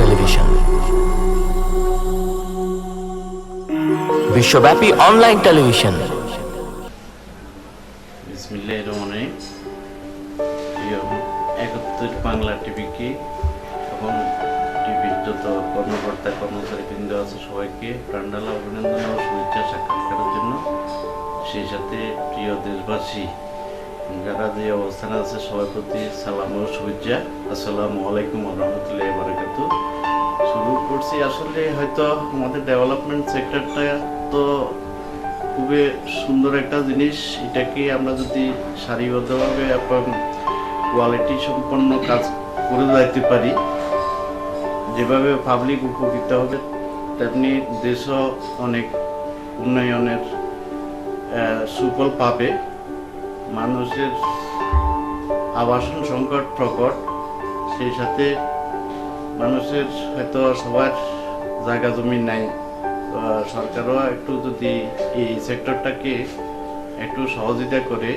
Television. বিশ্বব্যাপী online television. একাত্তর বাংলা টিভিকে এবং টিভির যত কর্মকর্তা কর্মচারী বৃন্দ আছে সবাইকে প্রাণডালা অভিনন্দন ও শুভেচ্ছা সাক্ষাৎকারের জন্য। সেই সাথে প্রিয় দেশবাসী যে আছে সবার প্রতি সালাম করছি আসলে হয়তো আমাদের ডেভেলপমেন্ট সেক্টরটা তো খুবই সুন্দর একটা জিনিস। এটাকে আমরা যদি সারিবদ্ধভাবে এবং কোয়ালিটি সম্পন্ন কাজ করে যাইতে পারি, যেভাবে পাবলিক উপকৃত হবে, তেমনি দেশও অনেক উন্নয়নের সুফল পাবে। মানুষের আবাসন সংকট, প্রকট, সেই সাথে মানুষের হয়তো সবার জায়গা জমি নাই। সরকারও একটু যদি এই সেক্টরটাকে একটু সহযোগিতা করে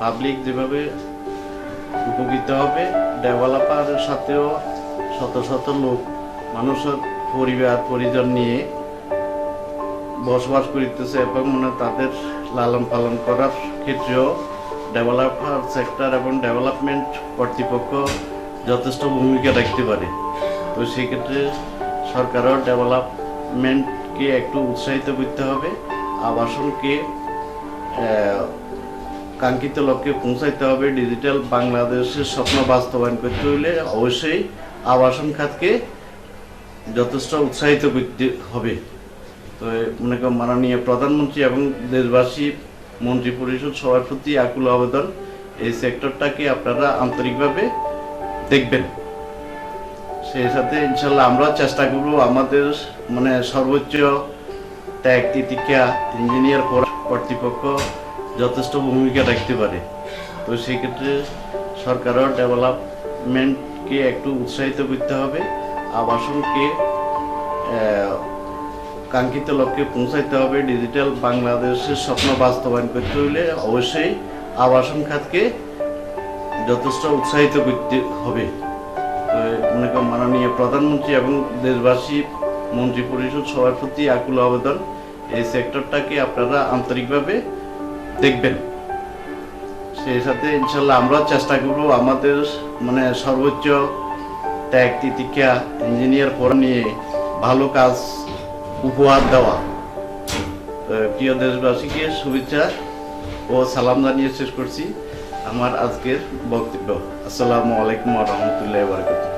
পাবলিক যেভাবে উপকৃত হবে ডেভেলপার সাথেও শত শত লোক, মানুষের পরিবার, পরিজন নিয়ে বসবাস করিতেছে এবং মানে তাদের লালন পালন করার ক্ষেত্রেও ডেভেলপার সেক্টর এবং ডেভেলপমেন্ট কর্তৃপক্ষ যথেষ্ট ভূমিকা রাখতে পারে। তো সেক্ষেত্রে সরকারও ডেভেলপমেন্টকে একটু উৎসাহিত করতে হবে, আবাসনকে কাঙ্ক্ষিত লক্ষ্যে পৌঁছাইতে হবে ডিজিটাল বাংলাদেশের স্বপ্ন বাস্তবায়ন করতে হলে অবশ্যই আবাসন খাতকে যথেষ্ট উৎসাহিত করতে হবে। তো মনে করেন মাননীয় প্রধানমন্ত্রী এবং দেশবাসী, মন্ত্রী পরিষদ সবার প্রতি আকুল আবেদন, এই সেক্টরটাকে আপনারা আন্তরিকভাবে দেখবেন। সেই সাথে ইনশাল্লাহ আমরা চেষ্টা করব আমাদের মানে সর্বোচ্চ ত্যাগ তিতিকা ইঞ্জিনিয়ার কর্তৃপক্ষ যথেষ্ট ভূমিকা রাখতে পারে। তো সেই ক্ষেত্রে সরকারও ডেভেলপমেন্টকে একটু উৎসাহিত করতে হবে। আবাসনকে কাঙ্ক্ষিত লক্ষ্যে পৌঁছাইতে হবে। ডিজিটাল বাংলাদেশের স্বপ্ন বাস্তবায়ন করতে হলে অবশ্যই আবাসন খাতকে যথেষ্ট উৎসাহিত করতে হবে। মনে করেন মাননীয় প্রধানমন্ত্রী এবং দেশবাসী, মন্ত্রী পরিষদ সবার প্রতি আকুল আবেদন। এই সেক্টরটাকে আপনারা আন্তরিকভাবে দেখবেন। সেই সাথে ইনশাল্লাহ আমরা চেষ্টা করব আমাদের মানে সর্বোচ্চ ত্যাগ তিতিকা ইঞ্জিনিয়ার পড়া নিয়ে ভালো কাজ উপহার দেওয়া। প্রিয় দেশবাসীকে শুভেচ্ছা ও সালাম জানিয়ে শেষ করছি আমার আজকের বক্তব্য। আসসালামু আলাইকুম রহমতুল্লাহ বারকাতুহ।